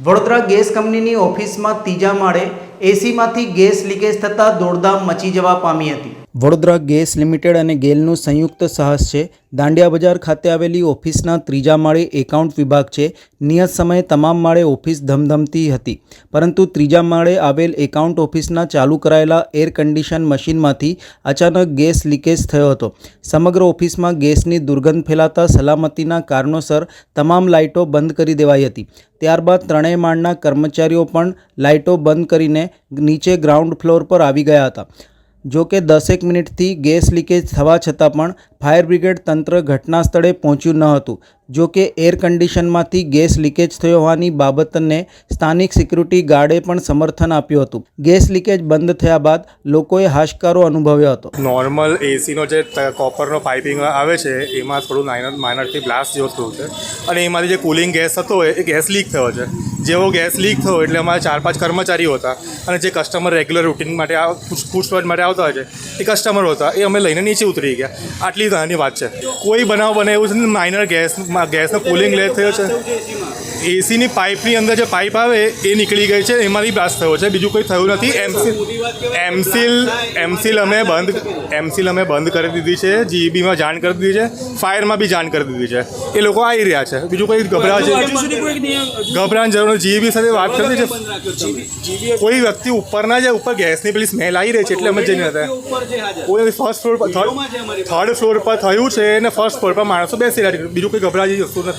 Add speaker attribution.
Speaker 1: Vadodara gas કંપનીની ઓફિસમાં ત્રીજા માળે એસીમાંથી ગેસ લીકેજ થતાં દોડધામ મચી જવા પામી હતી. વડોદરા ગેસ લિમિટેડ અને ગેલનું સંયુક્ત સાહસ છે. દાંડિયા બજાર ખાતે આવેલી ઓફિસના ત્રીજા માળે એકાઉન્ટ વિભાગ છે. નિયત સમયે તમામ માળે ઓફિસ ધમધમતી હતી. પરંતુ ત્રીજા માળે આવેલ એકાઉન્ટ ઓફિસના ચાલુ કરાયેલા એર કન્ડિશન મશીનમાંથી અચાનક ગેસ લીકેજ થયો હતો. સમગ્ર ઓફિસમાં ગેસની દુર્ગંધ ફેલાતા સલામતીના કારણોસર તમામ લાઇટો બંધ કરી દેવાઈ હતી. ત્યારબાદ ત્રણેય માળના કર્મચારીઓ પણ લાઇટો બંધ કરીને નીચે ગ્રાઉન્ડ ફ્લોર પર આવી ગયા હતા. જો કે દસેક મિનિટથી ગેસ લીકેજ થવા છતાં પણ ફાયર બ્રિગેડ તંત્ર ઘટના સ્થળે પહોંચ્યું ન હતું. જો કે એર કન્ડિશનમાંથી ગેસ લીકેજ થયો હોવાની બાબતને સ્થાનિક સિક્યુરિટી ગાર્ડે પણ સમર્થન આપ્યું હતું. ગેસ લીકેજ બંધ થયા બાદ લોકોએ હાશકારો અનુભવ્યો હતો.
Speaker 2: નોર્મલ એસીનો જે કોપરનો પાઇપિંગ આવે છે, એમાં થોડું માઇનર માઇનરથી બ્લાસ્ટ જેવું થયું છે. અને એમાંથી જે કુલિંગ ગેસ હતો એ ગેસ લીક થયો છે. જેવો ગેસ લીક થયો એટલે અમારા ચાર પાંચ કર્મચારીઓ હતા અને જે કસ્ટમર રેગ્યુલર રૂટીન માટે આ પૂછપરછ માટે આવતા હોય છે એ કસ્ટમર હતા એ અમે લઈને નીચે ઉતરી ગયા. આટલી નાની વાત છે. કોઈ બનાવ બને એવું છે ને માઇનર ગેસ ગેસનો કુલિંગ લેટ થયો છે. એસીની પાઇપની અંદર જે પાઇપ આવે એ નીકળી ગઈ છે એમાંથી બ્લાસ્ટ થયો છે. બીજું કોઈ થયું નથી. એમસીલ એમસીલ એમસીલ અમે બંધ એમસીલ અમે બંધ કરી દીધી છે. જીબીમાં જાણ કરી દીધી છે. ફાયરમાં બી જાણ કરી દીધી છે. એ લોકો આવી રહ્યા છે. બીજું કોઈ ગભરા છે ગભરાની જરૂર જીબી સાથે વાત કરી છે. કોઈ વ્યક્તિ ઉપર ના જાય ઉપર ગેસની પેલી સ્મેલ આવી રહી છે એટલે અમે જઈને હતા. કોઈ ફર્સ્ટ ફ્લોર પર થર્ડ ફ્લોર પર થયું છે અને ફર્સ્ટ ફ્લોર પર માણસો બેસી રહ્યા છે. બીજું કોઈ ગભરા જેવી વસ્તુ નથી.